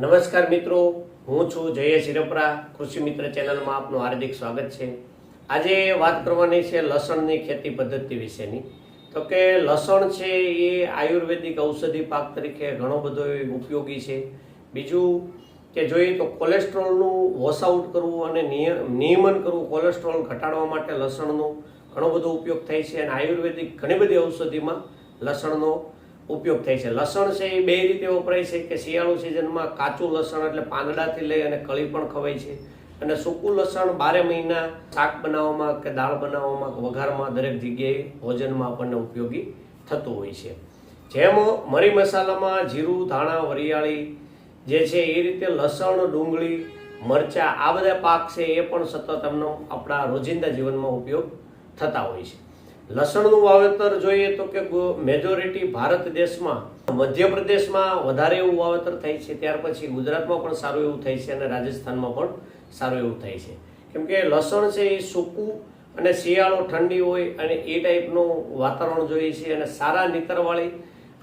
નમસ્કાર મિત્રો, હું છું જય શિરપરા કૃષિ મિત્ર ચેનલમાં આપનું હાર્દિક સ્વાગત છે. આજે વાત કરવાની છે લસણની ખેતી પદ્ધતિ વિશેની. તો કે લસણ છે એ આયુર્વેદિક ઔષધિ પાક તરીકે ઘણો બધો ઉપયોગી છે. બીજું કે જોઈએ તો કોલેસ્ટ્રોલનું વોશ આઉટ કરવું અને નિય- નિયમન કરવું કોલેસ્ટ્રોલ ઘટાડવા માટે લસણનો ઘણો બધો ઉપયોગ થાય છે અને આયુર્વેદિક ઘણી બધી ઔષધિમાં લસણનો ઉપયોગ થાય છે. લસણ છે એ બે રીતે વપરાય છે કે શિયાળુ સિઝનમાં કાચું લસણ એટલે પાંદડાથી લઈ અને કળી પણ ખવાય છે. અને સૂકું લસણ બારે મહિના શાક બનાવવામાં કે દાળ બનાવવામાં વઘારમાં દરેક જગ્યાએ ભોજનમાં આપણને ઉપયોગી થતું હોય છે. જેમ મરી મસાલામાં જીરું, ધાણા, વરિયાળી જે છે એ રીતે લસણ, ડુંગળી, મરચાં આ બધા પાક છે એ પણ સતત એમનો આપણા રોજિંદા જીવનમાં ઉપયોગ થતા હોય છે. લસણનું વાવેતર જોઈએ તો કે મેજોરિટી ભારત દેશમાં, મધ્યપ્રદેશમાં વધારે એવું વાવેતર થાય છે, ત્યાર પછી ગુજરાતમાં પણ સારું એવું થાય છે અને રાજસ્થાનમાં પણ સારું એવું થાય છે. કેમ કે લસણ છે એ સૂકું અને શિયાળો ઠંડી હોય અને એ ટાઈપનું વાતાવરણ જોઈએ છે અને સારા નીતરવાળી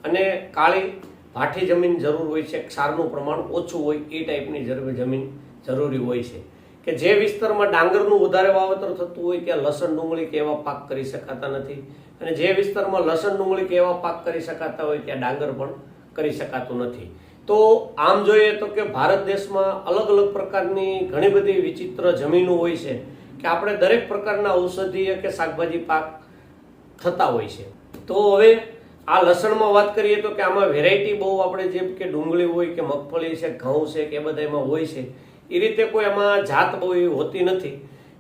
અને કાળી ભાઠી જમીન જરૂર હોય છે, ક્ષારનું પ્રમાણ ઓછું હોય એ ટાઈપની જમીન જરૂરી હોય છે. કે જે વિસ્તારમાં ડાંગરનું વધારે વાવેતર થતું હોય ત્યાં લસણ, ડુંગળી કે એવા પાક કરી શકાતા નથી. અને જે વિસ્તારમાં લસણ, ડુંગળી કે એવા પાક કરી શકાતા હોય ત્યાં ડાંગર પણ કરી શકાતું નથી. તો આમ જોઈએ તો કે ભારત દેશમાં અલગ અલગ પ્રકારની ઘણી બધી વિચિત્ર જમીનો હોય છે કે આપણે દરેક પ્રકારના ઔષધીય કે શાકભાજી પાક થતા હોય છે. તો હવે આ લસણમાં વાત કરીએ તો કે આમાં વેરાયટી બહુ આપણે જેમ કે ડુંગળી હોય કે મગફળી છે, ઘઉં છે, કે બધા એમાં હોય છે. એ રીતે કોઈ એમાં જાત બહુ હોતી નથી.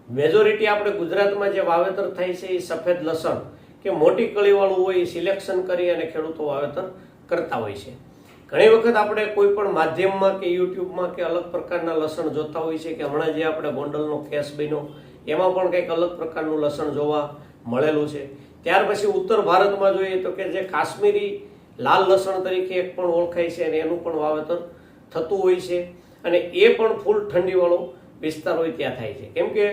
મેજોરિટી આપણે ગુજરાતમાં જે વાવેતર થાય છે એ સફેદ લસણ કે મોટી કળીવાળું હોય એ સિલેક્શન કરી અને ખેડૂતો વાવેતર કરતા હોય છે. ઘણી વખત આપણે કોઈ પણ માધ્યમમાં કે યુટ્યુબમાં કે અલગ પ્રકારના લસણ જોતા હોય છે કે હમણાં જે આપણે ગોંડલનો કેસ બન્યો, એમાં પણ કંઈક અલગ પ્રકારનું લસણ જોવા મળેલું છે. ત્યાર પછી ઉત્તર ભારતમાં જોઈએ તો કે જે કાશ્મીરી લાલ લસણ તરીકે એક પણ ઓળખાય છે અને એનું પણ વાવેતર થતું હોય છે. અને એ પણ ફૂલ ઠંડીવાળો વિસ્તાર હોય ત્યાં થાય છે. કેમ કે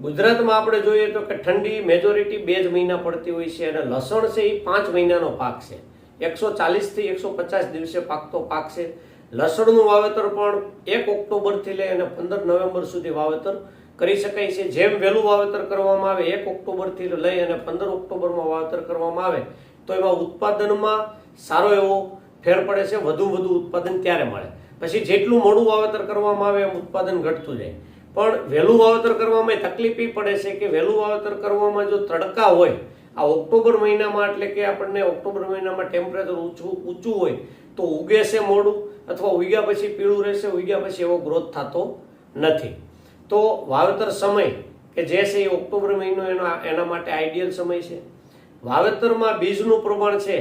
ગુજરાતમાં આપણે જોઈએ તો કે ઠંડી મેજોરિટી બે જ મહિના પડતી હોય છે અને લસણ છે એ પાંચ મહિનાનો પાક છે. એકસો ચાલીસથી એકસો પચાસ દિવસે પાકતો પાક છે. લસણનું વાવેતર પણ એક ઓક્ટોબરથી લઈ અને પંદર નવેમ્બર સુધી વાવેતર કરી શકાય છે. જેમ વહેલું વાવેતર કરવામાં આવે, એક ઓક્ટોબરથી લઈ અને પંદર ઓક્ટોબરમાં વાવેતર કરવામાં આવે, તો એમાં ઉત્પાદનમાં સારો એવો ફેર પડે છે. વધુ વધુ ઉત્પાદન ત્યારે મળે. પછી જેટલું મોડું વાવેતર કરવામાં આવે એમ ઉત્પાદન ઘટતું જાય. પણ વહેલું વાવેતર કરવામાં તકલીફ એ પડે છે કે વહેલું વાવેતર કરવામાં જો તડકા હોય, આ ઓક્ટોબર મહિનામાં એટલે કે આપણને ઓક્ટોબર મહિનામાં ટેમ્પરેચર ઊંચું ઊંચું હોય, તો ઉગે છે મોડું અથવા ઉગ્યા પછી પીળું રહેશે, ઉગ્યા પછી એવો ગ્રોથ થતો નથી. તો વાવેતર સમય કે જે છે એ ઓક્ટોબર મહિનો એનો એના માટે આઈડિયલ સમય છે. વાવેતરમાં બીજનું પ્રમાણ છે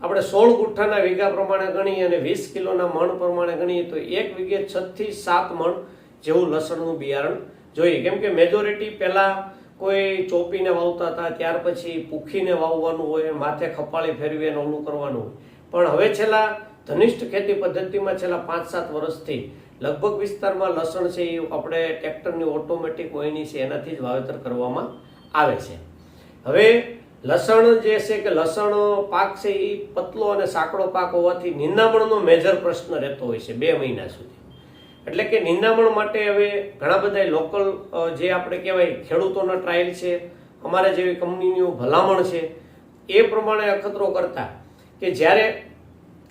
આપણે સોળ ગુઠ્ઠાના વીઘા પ્રમાણે ગણીએ અને વીસ કિલોના મણ પ્રમાણે ગણીએ તો એક વીઘે છ થી સાત મણ જેવું લસણનું બિયારણ જોઈએ. કેમ કે મેજોરિટી પહેલાં કોઈ ચોપીને વાવતા હતા, ત્યાર પછી પૂખીને વાવવાનું હોય, માથે ખપાળી ફેરવી અને ઓલું કરવાનું હોય. પણ હવે છેલ્લા ધનિષ્ઠ ખેતી પદ્ધતિમાં છેલ્લા પાંચ સાત વર્ષથી લગભગ વિસ્તારમાં લસણ છે એ આપણે ટ્રેક્ટરની ઓટોમેટિક વહીની છે, એનાથી જ વાવેતર કરવામાં આવે છે. હવે લસણ જે છે કે લસણ પાક છે એ પતલો અને સાંકડો પાક હોવાથી નિંદામણનો મેજર પ્રશ્ન રહેતો હોય છે બે મહિના સુધી. એટલે કે નિંદામણ માટે હવે ઘણા બધા લોકલ જે આપણે કહેવાય ખેડૂતોના ટ્રાયલ છે, અમારા જેવી કંપનીની ભલામણ છે, એ પ્રમાણે અખતરો કરતા કે જ્યારે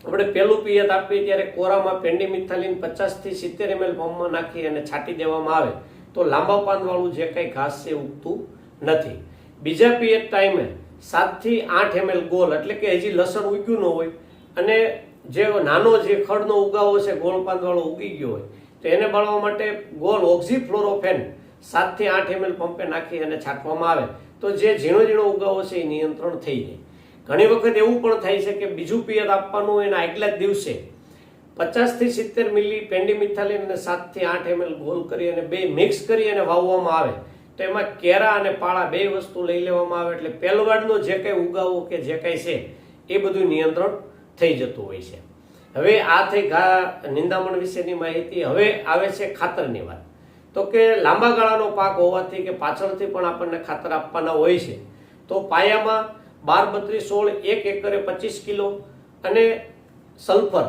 આપણે પહેલું પિયત આપીએ ત્યારે કોરામાં પેન્ડીમિથાલિન પચાસથી સિત્તેર એમએલ ફોર્મમાં નાખી અને છાંટી દેવામાં આવે તો લાંબા પાંદવાળું જે કંઈ ઘાસ છે ઉગતું નથી. બીજા પિયત ટાઈમે સાતથી આઠ એમએલ ગોલ એટલે કે હજી લસણ ઉગ્યું ન હોય અને જે નાનો જે ખડનો ઉગાવો છે, ગોળ પાંદવાળો ઉગી ગયો હોય, તો એને બાળવા માટે ગોલ ઓક્ઝીફ્લોરોફેન સાતથી આઠ એમએલ પંપે નાખી અને છાંટવામાં આવે. તો જે ઝીણો ઝીણો ઉગાવો છે, એ નિયંત્રણ થઈ જાય. ઘણી વખત એવું પણ થાય છે કે બીજું પિયત આપવાનું એના આગલા જ દિવસે પચાસથી સિત્તેર મિલી પેન્ડીમિથાલિન અને સાતથી આઠ એમએલ ગોલ કરી અને બે મિક્સ કરી અને વાવવામાં આવે. તો એમાં કેરા અને પાળા બે વસ્તુ લઈ લેવામાં આવે એટલે પહેલવાડનો જે કંઈ ઉગાવો કે જે કંઈ છે, એ બધું નિયંત્રણ થઈ જતું હોય છે. હવે આ થઈ ઘા નિંદામણ વિશેની માહિતી હવે આવે છે ખાતરની વાત. તો કે લાંબા ગાળાનો પાક હોવાથી કે પાછળથી પણ આપણને ખાતર આપવાના હોય છે. તો પાયામાં બાર બત્રીસ સોળ, એક એકરે પચીસ કિલો અને સલ્ફર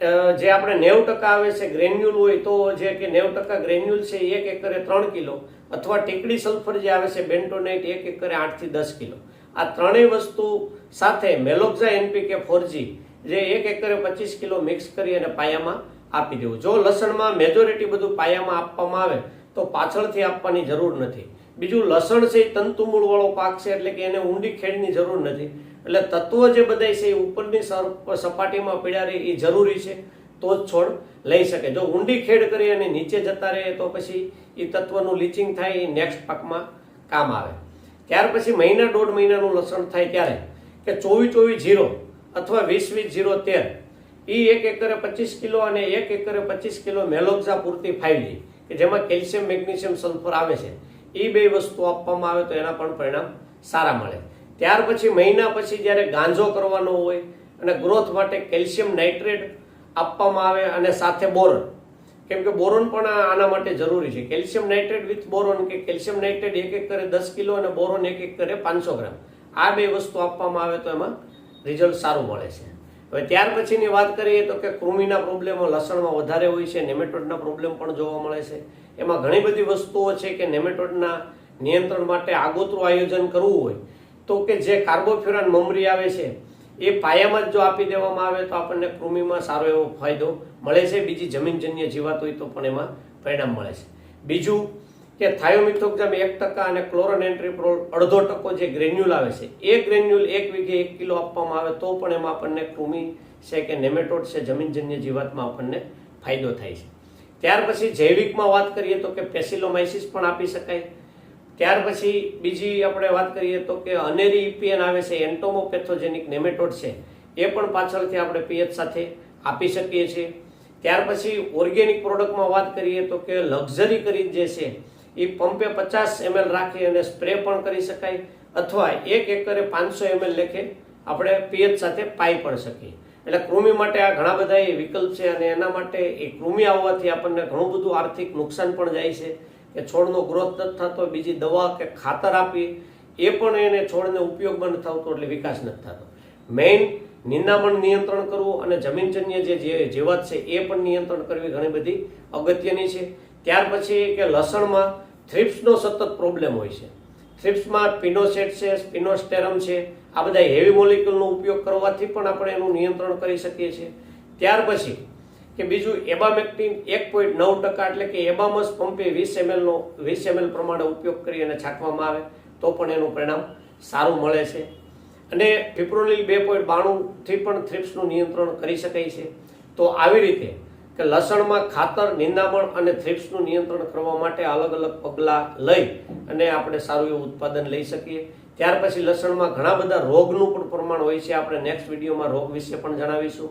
જે આપણે નેવું ટકા આવે છે ગ્રેન્યુલ હોય તો જે કે નેવું ટકા ગ્રેન્યુલ છે એક એકરે ત્રણ કિલો, અથવા ટીકડી સલ્ફર જે આવે છે બેન્ટોનાઇટ એક એકરે આઠથી દસ કિલો. આ ત્રણેય વસ્તુ સાથે મેલોક્ઝા એનપીકે ફોરજી જે એક એકરે પચીસ કિલો મિક્સ કરી અને પાયામાં આપી દેવું. જો લસણમાં મેજોરિટી બધું પાયામાં આપવામાં આવે, તો પાછળથી આપવાની જરૂર નથી. બીજું લસણ છે એ તંતુમૂળ પાક છે એટલે કે એને ઊંડી ખેડની જરૂર નથી. એટલે તત્વો જે બધાય છે એ ઉપરની સપાટીમાં પીડા રહે એ જરૂરી છે, તો જ છોડ લઈ શકે. જો ઊંડી ખેડ કરી અને નીચે જતા રહે તો પછી એ તત્વનું લીચિંગ થાય, એ નેક્સ્ટ પાકમાં કામ આવે. ત્યાર પછી મહિના દોઢ મહિનાનું લસણ થાય ત્યારે કે ચોવીસ ચોવીસ જીરો અથવા વીસ વીસ જીરો તેર. એ એક એકરે પચીસ કિલો અને એક એકરે પચીસ કિલો મેલોક્ઝા પૂરતી ફાઈવજી કે જેમાં કેલ્શિયમ મેગ્નેશિયમ સલ્ફર આવે છે. એ બે વસ્તુ આપવામાં આવે તો એના પણ પરિણામ સારા મળે. ત્યાર પછી મહિના પછી જ્યારે ગાંજો કરવાનો હોય અને ગ્રોથ માટે કેલ્શિયમ નાઇટ્રેટ આપવામાં આવે અને સાથે બોરન. કેમ કે બોરોન પણ આના માટે જરૂરી છે. કેલ્શિયમ નાઇટ્રેટ વિથ બોરોન કે કેલ્શિયમ નાઇટ્રેટ એક એક કરે દસ કિલો અને બોરોન એક એક કરે પાંચસો ગ્રામ. આ બે વસ્તુ આપવામાં આવે તો એમાં રિઝલ્ટ સારું મળે છે. હવે ત્યાર પછીની વાત કરીએ તો કે કૃમિના પ્રોબ્લેમો લસણમાં વધારે હોય છે, નેમેટોડના પ્રોબ્લેમ પણ જોવા મળે છે. એમાં ઘણી બધી વસ્તુઓ છે કે નેમેટોડના નિયંત્રણ માટે આગોતરું આયોજન કરવું હોય તો કે જે કાર્બોફ્યુરાન મમરી આવે છે, એ પાયામાં જ જો આપી દેવામાં આવે તો આપણને કૃમિમાં સારો એવો ફાયદો મળે છે. બીજી જમીનજન્ય જીવાત હોય તો પણ એમાં પરિણામ મળે છે. બીજું કે થાયોમિથોક્ઝામ એક ટકા અને ક્લોરોનેન્ટ્રીપ્રોલ અડધો ટકો જે ગ્રેન્યુલ આવે છે, એ ગ્રેન્યુલ એક વીઘે એક કિલો આપવામાં આવે તો પણ એમાં આપણને કૃમિ છે કે નેમેટોડ છે જમીનજન્ય જીવાતમાં આપણને ફાયદો થાય છે. ત્યાર પછી જૈવિકમાં વાત કરીએ તો કે પેસિલોમાઇસિસ પણ આપી શકાય. ત્યાર પછી બીજી આપણે વાત કરીએ તો કે અનેરી ઇપીએન આવે છે, એન્ટોમોપેથોજેનિક નેમેટોડ છે, એ પણ પાછળથી આપણે પીએચ સાથે આપી શકીએ છીએ. ત્યાર પછી ઓર્ગેનિક પ્રોડક્ટમાં વાત કરીએ તો કે લક્ઝરી કરી જે છે, એ પંપે પચાસ એમએલ રાખી અને સ્પ્રે પણ કરી શકાય, અથવા એક એકરે પાંચસો એમએલ લેખે આપણે પીએચ સાથે પાઈ પણ શકીએ. એટલે કૃમિ માટે આ ઘણા બધા વિકલ્પ છે અને એના માટે એ કૃમિ આવવાથી આપણને ઘણું બધું આર્થિક નુકસાન પણ જાય છે. કે છોડનો ગ્રોથ નથી થતો, બીજી દવા કે ખાતર આપી, એ પણ એને છોડને ઉપયોગમાં નથી થતો એટલે વિકાસ નથી થતો. મેઇન નિંદામણ નિયંત્રણ કરવું અને જમીનજન્ય જે જીવાત છે, એ પણ નિયંત્રણ કરવી ઘણી બધી અગત્યની છે. ત્યાર પછી કે લસણમાં થ્રિપ્સનો સતત પ્રોબ્લેમ હોય છે. થ્રિપ્સમાં પિનોસેટ છે સ્પિનોસ્ટેરમ છે, આ બધા હેવી મોલિક્યુલનો ઉપયોગ કરવાથી પણ આપણે એનું નિયંત્રણ કરી શકીએ છીએ. ત્યાર પછી કે બીજું એબામેક્ટિન એક પોઈન્ટ નવ ટકા એટલે કે એબામસ પંપે વીસ એમએલનો વીસ એમએલ પ્રમાણે ઉપયોગ કરી અને છાંટવામાં આવે, તો પણ એનું પરિણામ સારું મળે છે. અને ફિપ્રોલિલ બે પોઈન્ટ બાણુંથી પણ થ્રિપ્સનું નિયંત્રણ કરી શકાય છે. તો આવી રીતે કે લસણમાં ખાતર, નિંદામણ અને થ્રિપ્સનું નિયંત્રણ કરવા માટે અલગ અલગ પગલાં લઈ અને આપણે સારું એવું ઉત્પાદન લઈ શકીએ. ત્યાર પછી લસણમાં ઘણા બધા રોગનું પણ પ્રમાણ હોય છે. આપણે નેક્સ્ટ વિડીયોમાં રોગ વિશે પણ જણાવીશું.